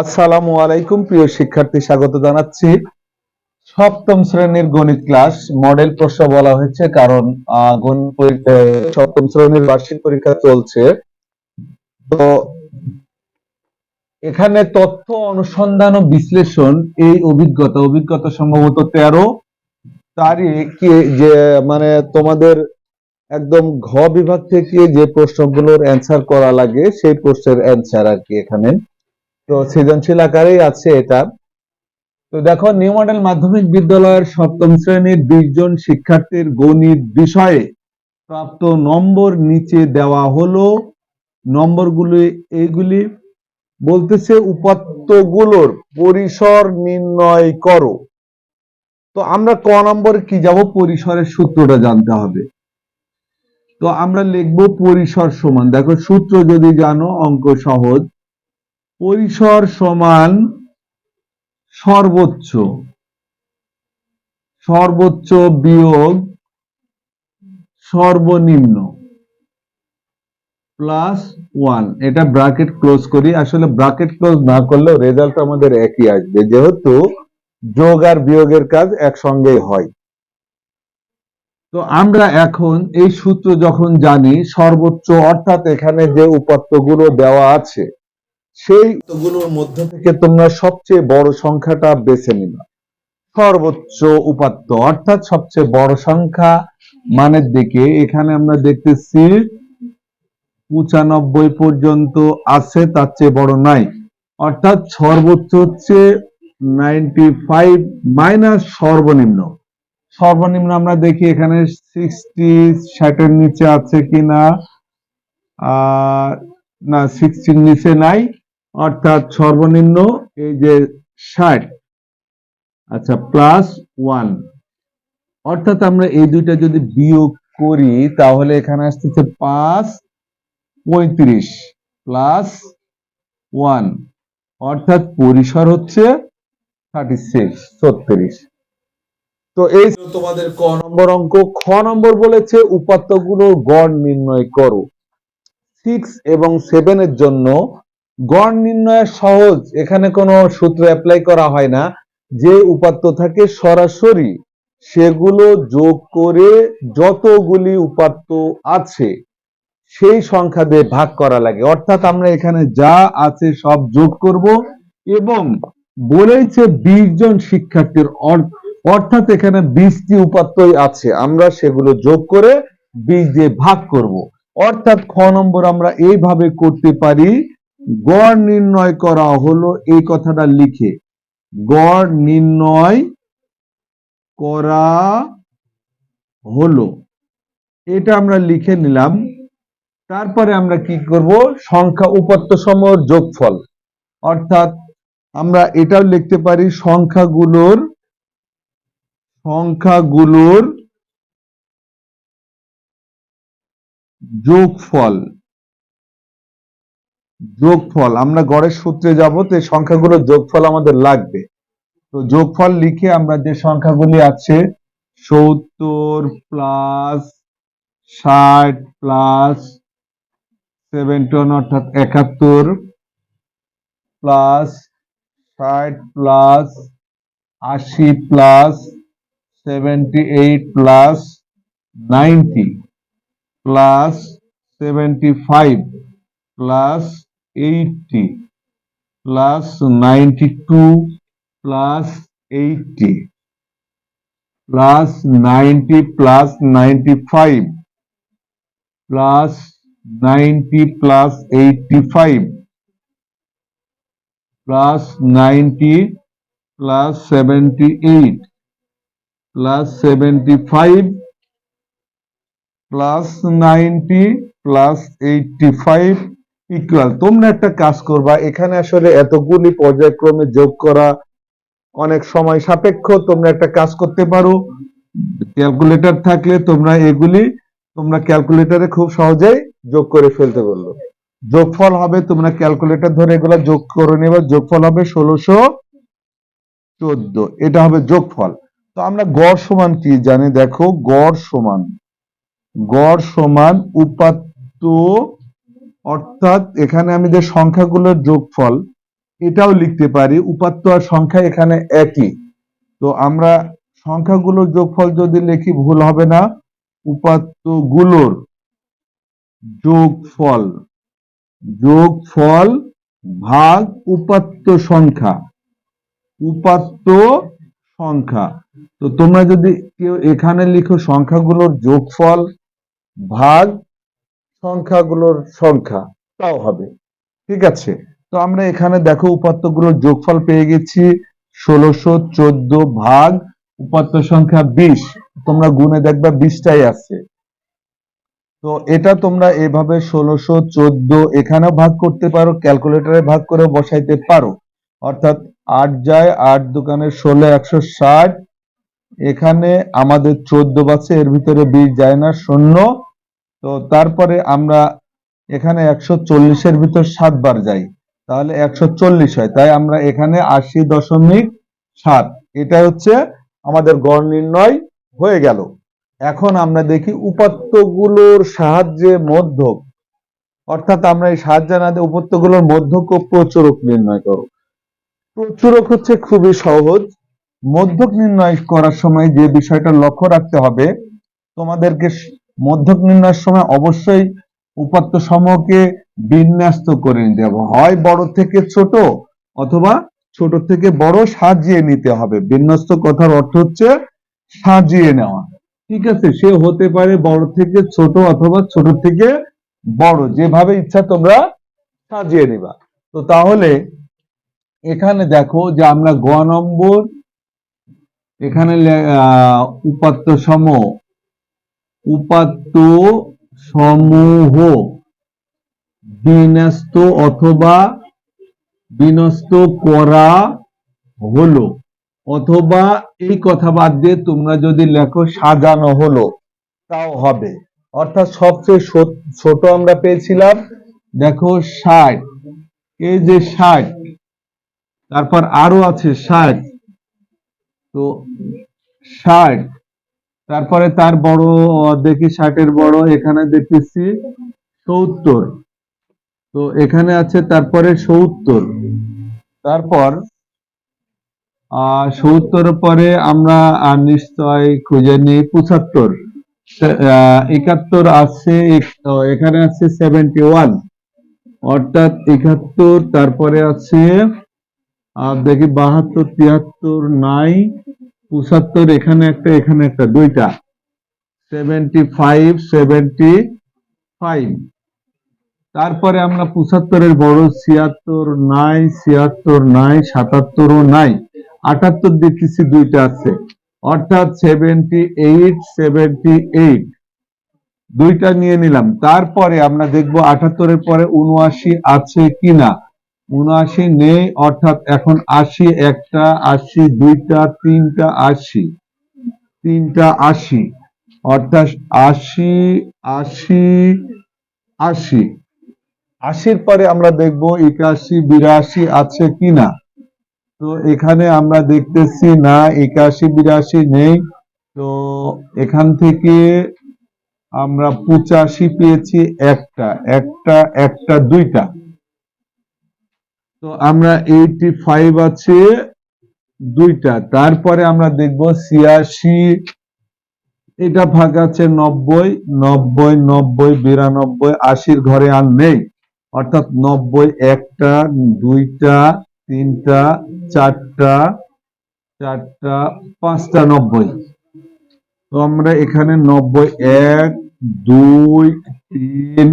আসসালামু আলাইকুম, প্রিয় শিক্ষার্থী, স্বাগত জানাচ্ছি। সপ্তম শ্রেণির গণিত ক্লাস মডেল প্রশ্ন বলা হয়েছে, কারণ সপ্তম শ্রেণির বার্ষিক পরীক্ষা চলছে। তো এখানে তথ্য অনুসন্ধান ও বিশ্লেষণ এই অভিজ্ঞতা অভিজ্ঞতা সম্ভবত তেরো। তারিখ যে মানে তোমাদের একদম ঘ বিভাগ থেকে যে প্রশ্নগুলোর অ্যান্সার করা লাগে, সেই প্রশ্নের অ্যান্সার আর কি এখানে। তো সৃজনশীল আকারেই আছে এটা। তো দেখো নিউ মডেল মাধ্যমিক বিদ্যালয়ের সপ্তম শ্রেণির বিশ জন শিক্ষার্থীর গণিত বিষয়ে প্রাপ্ত নম্বর নিচে দেওয়া হলো। নম্বরগুলি এইগুলি। বলতেছে উপাত্তগুলোর পরিসর নির্ণয় করো। তো আমরা ক নম্বরে কি যাব? পরিসরের সূত্রটা জানতে হবে। তো আমরা লিখব পরিসর সমান। দেখো সূত্র যদি জানো, অঙ্ক সহজ। পরিসর সমান সর্বোচ্চ সর্বোচ্চ বিয়োগ সর্বনিম্ন প্লাস ওয়ান এটা ব্রাকেট ক্লোজ করি। আসলে ব্রাকেট ক্লোজ না করলেও রেজাল্ট আমাদের একই আসবে। যেহেতু যোগ আর বিয়োগের কাজ একসঙ্গেই হয়। তো আমরা এখন এই সূত্র যখন জানি, সর্বোচ্চ অর্থাৎ এখানে যে উপাত্তগুলো দেওয়া আছে সেই উপাত্তগুলোর মধ্যে থেকে তোমরা সবচেয়ে বড় সংখ্যাটা বেছে নিবা। সর্বোচ্চ উপাত্ত, অর্থাৎ সবচেয়ে বড় সংখ্যা মানের দিকে। এখানে আমরা দেখতেছি, পঁচানব্বই পর্যন্ত আছে, তার চেয়ে বড় নাই। অর্থাৎ সর্বোচ্চ হচ্ছে নাইনটি ফাইভ মাইনাস সর্বনিম্ন। সর্বনিম্ন আমরা দেখি এখানে সিক্সটি ষাটের নিচে আছে কিনা না সিক্সটির নিচে নাই। অর্থাৎ সর্বনিম্ন এই যে ষাট আচ্ছা প্লাস ওয়ান অর্থাৎ আমরা এই দুইটা যদি বিয়োগ করি, তাহলে এখানে আসতেছে পাঁচ পঁয়ত্রিশ প্লাস ওয়ান অর্থাৎ পরিসর হচ্ছে থার্টি সিক্স ছত্রিশ। তো এই তোমাদের ক নম্বর অঙ্ক, খ নম্বর বলেছে উপাত্তগুলোর গড় নির্ণয় করো। সিক্স এবং সেভেনের জন্য গড় নির্ণয় সহজ, এখানে কোনো সূত্র অ্যাপ্লাই করা হয় না। যে উপাত্ত থাকে সরাসরি, সেগুলো যোগ করে যতগুলি উপাত্ত আছে, সেই সংখ্যা দিয়ে ভাগ করা লাগে। অর্থাৎ আমরা এখানে যা আছে সব যোগ করব এবং বলেছে বিশ জন শিক্ষার্থীর অর- অর্থাৎ এখানে বিশটি উপাত্তই আছে, আমরা সেগুলো যোগ করে বিশ দিয়ে ভাগ করব। অর্থাৎ খ নম্বর আমরা এইভাবে করতে পারি গড় নির্ণয় করা হলো এই কথাটা লিখে। গড় নির্ণয় করা হলো। এটা আমরা লিখে নিলাম। তারপরে আমরা কি করব? সংখ্যা উপাত্ত সমূহের যোগফল। অর্থাৎ আমরা এটাও লিখতে পারি, সংখ্যাগুলোর সংখ্যাগুলোর যোগফল। যোগফল, আমরা গড়ের সূত্রে যাব, তো সংখ্যাগুলোর যোগফল আমাদের লাগবে। তো যোগফল লিখে আমরা যে সংখ্যাগুলি আছে, সত্তর প্লাস ষাট প্লাস সেভেন্টন অর্থাৎ একাত্তর প্লাস ষাট প্লাস আশি plus seventy eight plus ninety plus seventy five plus eighty plus ninety two plus eighty plus ninety plus ninety five plus ninety plus eighty five plus ninety plus seventy eight plus seventy five plus ninety plus eighty five equal. তোমরা একটা কাজ করবা, এখানে আসলে এতগুলি পর্যায়ক্রমে যোগ করা অনেক সময় সাপেক্ষ। তোমরা একটা কাজ করতে পারো, ক্যালকুলেটর থাকলে তোমরা এগুলি, তোমরা ক্যালকুলেটরে খুব সহজেই যোগ করে ফেলতে পারল। যোগফল হবে, তোমরা ক্যালকুলেটর ধরে এগুলো যোগ করে নেবে, যোগফল হবে ষোলোশো চোদ্দ। এটা হবে যোগফল। তো আমরা গড় সমান কি জানি? দেখো, গড় সমান গড় সমান উপাত্ত অর্থাৎ এখানে আমি যে সংখ্যাগুলোর যোগফল, এটাও লিখতে পারি, উপাত্ত আর সংখ্যা এখানে একই। তো আমরা সংখ্যাগুলোর যোগফল যদি লিখি, ভুল হবে না, উপাত্তগুলোর যোগফল যোগফল ভাগ উপাত্ত সংখ্যা উপাত্ত সংখ্যা। তো তোমরা যদি কেউ এখানে লিখো সংখ্যাগুলোর যোগফল ভাগ সংখ্যাগুলোর সংখ্যা তাও হবে। ঠিক আছে? তো আমরা এখানে দেখো উপাত্তগুলোর যোগফল পেয়ে গেছি ষোলোশো চোদ্দ ভাগ উপাত্ত সংখ্যা বিশ। তোমরা গুণে দেখবা বিশটাই আছে। তো এটা তোমরা এভাবে ষোলোশো চোদ্দ এখানেও ভাগ করতে পারো, ক্যালকুলেটরে ভাগ করে বসাইতে পারো। অর্থাৎ আট যায় আট দোকানে ষোলো, একশো ষাট। এখানে আমাদের চোদ্দ বাছে, এর ভিতরে বিশ যায় না, শূন্য। তো তারপরে আমরা এখানে একশো চল্লিশের ভিতর সাতবার যাই, তাহলে একশো চল্লিশ হয়। তাই আমরা এখানে আশি দশমিক সাত এটা হচ্ছে আমাদের গড় নির্ণয় হয়ে গেল। এখন আমরা দেখি উপাত্তগুলোর সাহায্যে মধ্যক, অর্থাৎ আমরা এই সাহায্য না দিয়ে উপাত্তগুলোর মধ্যক ও প্রচুরক নির্ণয় করো প্রচুরক হচ্ছে খুবই সহজ। মধ্যক নির্ণয় করার সময় যে বিষয়টা লক্ষ্য রাখতে হবে, তোমাদেরকে মধ্যক নির্ণয়ের সময় অবশ্যই উপাত্ত সমূহকে বিন্যস্ত করে নিতে হবে। হয় বড় থেকে ছোট অথবা ছোট থেকে বড় সাজিয়ে নিতে হবে। বিন্যস্ত কথার অর্থ হচ্ছে সাজিয়ে নেওয়া। ঠিক আছে? সে হতে পারে বড় থেকে ছোট অথবা ছোট থেকে বড়। যেভাবে ইচ্ছা তোমরা সাজিয়ে নিবা। তো তাহলে এখানে দেখো যে আমরা গ নম্বর এখানে উপাত্ত সমূহ উপাত্ত সমূহ, বিন্যস্ত অথবা বিনষ্ট করা হলো। অথবা এই কথা বাদ দিয়ে তোমরা যদি লেখো সাজানো হলো, তাও হবে। অর্থাৎ সবচেয়ে ছোট আমরা পেয়েছিলাম, দেখো ষাট। এই যে ষাট, তারপর আরও আছে ষাট। তো ষাট তারপরে তার বড় দেখি ষাটের বড় এখানে দেখতেছি সত্তর। তো এখানে আছে তারপরে সত্তর। তারপর সত্তর পরে আমরা নিশ্চয় খুঁজে নিই পঁচাত্তর। একাত্তর আছে এখানে আছে সেভেন্টি ওয়ান অর্থাৎ একাত্তর তারপরে আছে আহ, দেখি বাহাত্তর তিয়াত্তর নাই পঁচাত্তর, এখানে একটা এখানে একটা, দুইটা। সেভেন্টি ফাইভ সেভেন্টি ফাইভ তারপরে আমরা পঁচাত্তরের বড়, ছিয়াত্তর নাই ছিয়াত্তর নাই, সাতাত্তরও নাই। আটাত্তর দেখতেছি দুইটা আছে। অর্থাৎ সেভেন্টি এইট সেভেন্টি এইট দুইটা নিয়ে নিলাম। তারপরে আমরা দেখব আটাত্তরের পরে উনআশি আছে কিনা। উনআশি নেই, অর্থাৎ এখন আশি, একটা আশি, দুইটা, তিনটা আশি তিনটা আশি, অর্থাৎ আশি আশি আশি। আশির পরে আমরা দেখব একাশি, বিরাশি আছে কিনা। তো এখানে আমরা দেখতেছি, না, একাশি, বিরাশি নেই। তো এখান থেকে আমরা পঁচাশি পেয়েছি একটা একটা একটা, দুইটা। তো আমরা এইটি ফাইভ আছে দুইটা। তারপরে আমরা দেখব ছিয়াশি, এটা ভাগ আছে নব্বই নব্বই নব্বই, বিরানব্বই, আশির ঘরে আর নেই। অর্থাৎ নব্বই একটা, দুইটা, তিনটা, চারটা চারটা, পাঁচটা, নব্বই। তো আমরা এখানে নব্বই এক, দুই, তিন,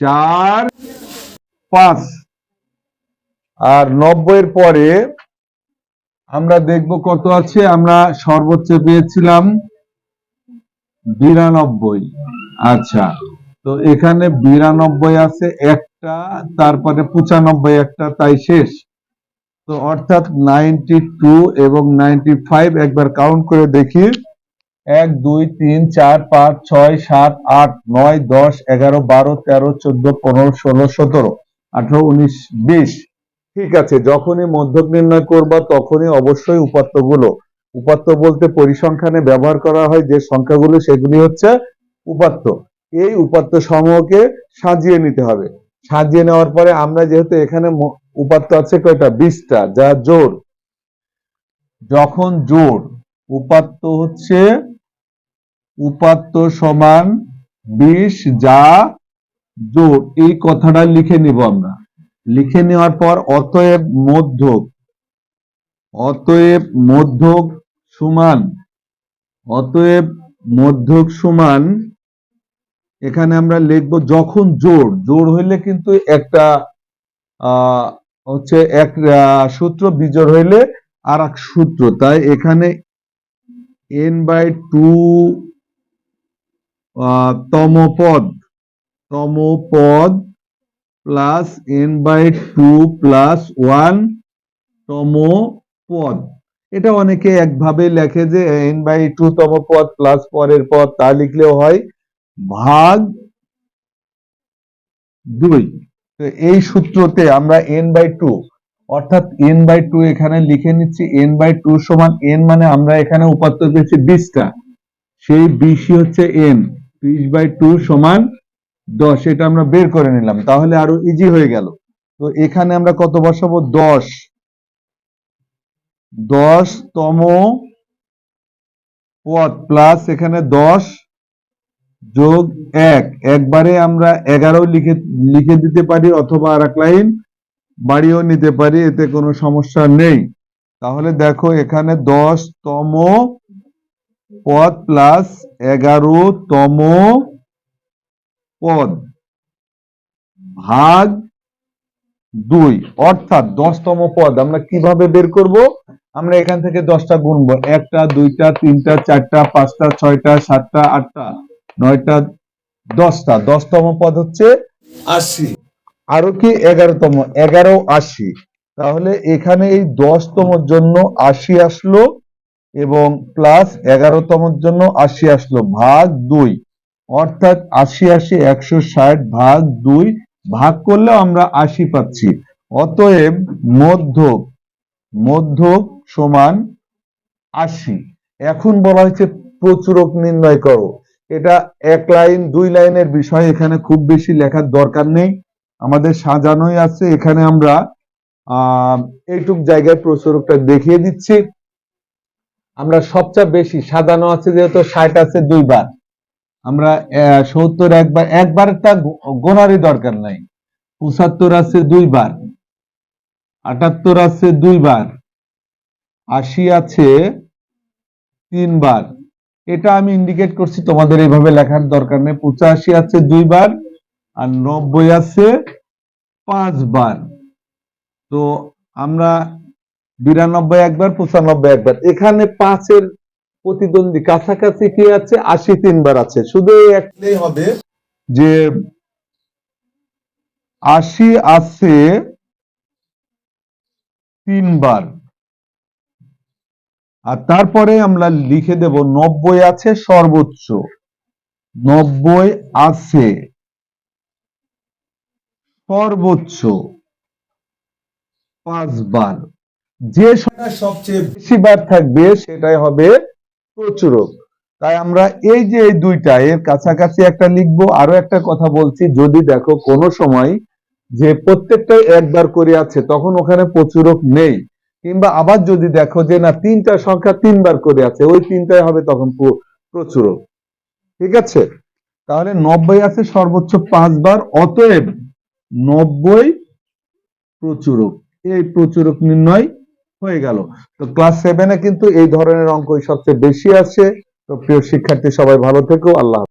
চার, পাঁচ। আর নব্বইয়ের পরে আমরা দেখব কত আছে। আমরা সর্বোচ্চ পেয়েছিলাম বিরানব্বই। আচ্ছা তো এখানে বিরানব্বই আছে একটা, তারপরে পঁচানব্বই একটা, তাই শেষ। তো অর্থাৎ নাইনটি টু এবং নাইনটি ফাইভ, একবার কাউন্ট করে দেখি। এক, দুই, তিন, চার, পাঁচ, ছয়, সাত, আট, নয়, দশ, এগারো, বারো, তেরো, চোদ্দ, পনেরো, ষোলো, সতেরো, আঠারো, উনিশ, বিশ। ঠিক আছে, যখনই মধ্যক নির্ণয় করবা তখনই অবশ্যই উপাত্তগুলো। উপাত্ত বলতে পরিসংখ্যানে ব্যবহার করা হয় যে সংখ্যাগুলো, সেগুলি হচ্ছে উপাত্ত। এই উপাত্ত সমূহকে সাজিয়ে নিতে হবে। সাজিয়ে নেওয়ার পরে আমরা যেহেতু এখানে উপাত্ত আছে কয়টা? বিশটা, যা জোর যখন জোর উপাত্ত হচ্ছে উপাত্ত সমান বিশ যা জোর এই কথাটা লিখে নিব আমরা। লিখে নেওয়ার পর অতএব মধ্যক অতএব মধ্যক সমান, অতএব মধ্যক সমান, এখানে আমরা লিখব যখন জোর জোর হইলে কিন্তু একটা হচ্ছে এক সূত্র, বিজোড় হইলে আর এক সূত্র, তাই এখানে এন বাই টু তম পদ তম পদ plus N by two plus one তম পদ এটা অনেকে একভাবে লেখে যে এন বাই টু তম পদ প্লাস পরের পদ, তা লিখলেও হয় ভাগ দুই। এই সূত্রতে আমরা এন বাই টু, অর্থাৎ এন বাই টু এখানে লিখে নিচ্ছি এন বাই টু সমান এন মানে আমরা এখানে উপাত্ত পেয়েছি বিশটা। সেই বিশই হচ্ছে এন বিশ বাই টু সমান দশ, এটা আমরা বের করে নিলাম, তাহলে আরও ইজি হয়ে গেল। তো এখানে আমরা কত বসাবো? দশ। দশ তম পদ প্লাস এখানে দশ যোগ এক। একবারে আমরা এগারো লিখে লিখে দিতে পারি অথবা আর এক লাইন বাড়িয়েও নিতে পারি, এতে কোনো সমস্যা নেই। তাহলে দেখো এখানে দশ তম পদ প্লাস এগারো তম পদ ভাগ দুই, অর্থাৎ দশতম পদ। আমরা কীভাবে বের করব? আমরা এখান থেকে দশটা গুনবো একটা, দুইটা, তিনটা, চারটা, পাঁচটা, ছয়টা, সাতটা, আটটা, নয়টা, দশটা। দশতম পদ হচ্ছে আশি। আরও কি? এগারোতম। এগারো, আশি। তাহলে এখানে এই দশতম জন্য আশি আসলো এবং প্লাস এগারোতমর জন্য আশি আসলো। ভাগ দুই। অর্থাৎ আশি আশি একশো ষাট ভাগ দুই ভাগ করলেও আমরা আশি পাচ্ছি। অতএব মধ্য মধ্য সমান আশি। এখন বলা হয়েছে প্রচুরক নির্ণয় করো। এটা এক লাইন, দুই লাইনের বিষয়, এখানে খুব বেশি লেখার দরকার নেই। আমাদের সাজানোই আছে। এখানে আমরা এইটুক জায়গায় প্রচুরকটা দেখিয়ে দিচ্ছি। আমরা সবচেয়ে বেশি সাজানো আছে যেহেতু ষাট আছে দুইবার। আমরা সত্তর একবার, একবারটা গোনারই দরকার নাই। পঁচাত্তর আছে দুইবার, আটাত্তর আছে দুইবার, আশি আছে তিনবার। এটা আমি ইন্ডিকেট করছি, তোমাদের এইভাবে লেখার দরকার নেই। পঁচাশি আছে দুইবার আর নব্বই আছে পাঁচবার। তো আমরা বিরানব্বই একবার, পঁচানব্বই একবার। এখানে পাঁচের প্রতিদ্বন্দ্বী কাছাকাছি কি আছে? আশি তিনবার আছে। শুধু একটাই হবে। যে আশি আছে তিনবার। আর তারপরে আমরা লিখে দেব নব্বই আছে সর্বোচ্চ। নব্বই আছে সর্বোচ্চ। পাঁচবার। যে সংখ্যা সবচেয়ে বেশি বার থাকবে সেটাই হবে প্রচুরক তাই আমরা এই যে এই দুইটা, এর কাছাকাছি একটা লিখব, আরও একটা কথা বলছি, যদি দেখো কোনো সময় যে প্রত্যেকটাই একবার করে আছে তখন ওখানে প্রচুরক নেই। কিংবা আবার যদি দেখো যে না তিনটা সংখ্যা তিনবার করে আছে ওই তিনটাই হবে তখন প্র- প্রচুরক ঠিক আছে? তাহলে নব্বই আছে সর্বোচ্চ পাঁচবার, অতএব নব্বই প্রচুরক এই প্রচুরক নির্ণয় হয়ে গেল। তো ক্লাস সেভেনে কিন্তু এই ধরনের অঙ্কই সবচেয়ে বেশি আছে তো প্রিয় শিক্ষার্থী, সবাই ভালো থেকো। আল্লাহ।